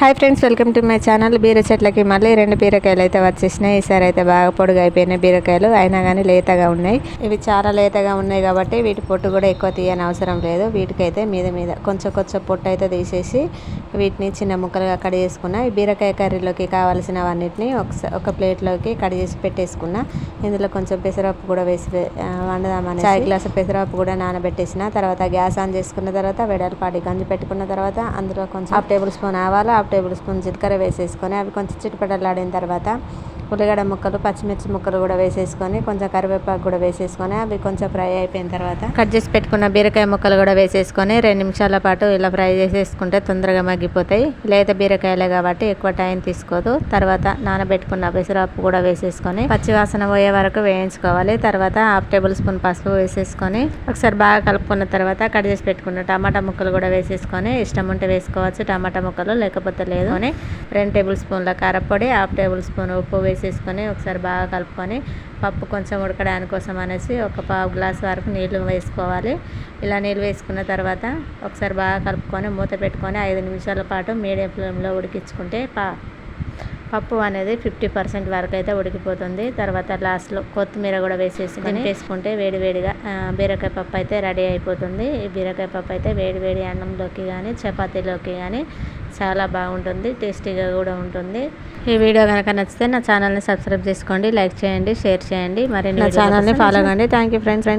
Hi friends welcome to my channel. బీర చెట్లకి మళ్ళీ రెండు బీరకాయలు అయితే వచ్చేసినాయి. ఈసారి అయితే బాగా పొడుగు అయిపోయినాయి బీరకాయలు. అయినా కానీ లేతగా ఉన్నాయి. ఇవి చాలా లేతగా ఉన్నాయి కాబట్టి వీటి పొట్టు కూడా ఎక్కువ తీయని అవసరం లేదు. వీటికైతే మీద మీద కొంచెం కొంచెం పొట్టు అయితే తీసేసి వీటిని చిన్న ముక్కలుగా కట్ చేసుకున్న. ఈ బీరకాయ కర్రీలోకి కావాల్సినవన్నిటిని ఒకసారి ఒక ప్లేట్లోకి కట్ చేసి పెట్టేసుకున్న. ఇందులో కొంచెం పెసరపప్పు కూడా వేసి వండదామని చాయ్ గ్లాస్ పెసరపప్పు కూడా నానబెట్టేసిన. తర్వాత గ్యాస్ ఆన్ చేసుకున్న తర్వాత వెడల్పాటి గంజి పెట్టుకున్న తర్వాత అందులో కొంచెం హాఫ్ టేబుల్ స్పూన్ ఆవాలు హాఫ్ టేబుల్ స్పూన్ జీలకర్ర వేసేసుకొని అవి కొంచెం చిటపటలాడిన తర్వాత ఉల్లిగడ్డ ముక్కలు పచ్చిమిర్చి ముక్కలు కూడా వేసేసుకొని కొంచెం కరివేపాకు కూడా వేసేసుకొని అవి కొంచెం ఫ్రై అయిపోయిన తర్వాత కట్ చేసి పెట్టుకున్న బీరకాయ ముక్కలు కూడా వేసేసుకొని రెండు నిమిషాల పాటు ఇలా ఫ్రై చేసేసుకుంటే తొందరగా మగ్గిపోతాయి. లేత బీరకాయలే కాబట్టి ఎక్కువ టైం తీసుకోదు. తర్వాత నానబెట్టుకున్న పెసరపప్పు కూడా వేసేసుకొని పచ్చి వాసన పోయే వరకు వేయించుకోవాలి. తర్వాత హాఫ్ టేబుల్ స్పూన్ పసుపు వేసేసుకొని ఒకసారి బాగా కలుపుకున్న తర్వాత కట్ చేసి పెట్టుకున్న టమాటా ముక్కలు కూడా వేసేసుకొని ఇష్టం ఉంటే వేసుకోవచ్చు. టమాటా ముక్కలు లేకపోతే లేదు. అని రెండు టేబుల్ స్పూన్ల కారపొడి హాఫ్ టేబుల్ స్పూన్ ఉప్పు వేసి వేసేసుకొని ఒకసారి బాగా కలుపుకొని పప్పు కొంచెం ఉడకడానికి కోసం అనేసి ఒక పావు గ్లాస్ వరకు నీళ్ళు వేసుకోవాలి. ఇలా నీళ్ళు వేసుకున్న తర్వాత ఒకసారి బాగా కలుపుకొని మూత పెట్టుకొని ఐదు నిమిషాల పాటు మీడియం ఫ్లేమ్లో ఉడికించుకుంటే పా పప్పు అనేది ఫిఫ్టీ పర్సెంట్ వరకు అయితే ఉడికిపోతుంది. తర్వాత లాస్ట్లో కొత్తిమీర కూడా వేసేసుకొని వేసుకుంటే వేడివేడిగా బీరకాయ పప్పు అయితే రెడీ అయిపోతుంది. ఈ బీరకాయ పప్పు అయితే వేడి వేడి అన్నంలోకి కానీ చపాతీలోకి కానీ చాలా బాగుంటుంది టేస్టీగా కూడా ఉంటుంది. ఈ వీడియో కనుక నచ్చితే నా ఛానల్ని సబ్స్క్రైబ్ చేసుకోండి లైక్ చేయండి షేర్ చేయండి. మరి నా ఛానల్ని ఫాలో కండి. Thank you friends.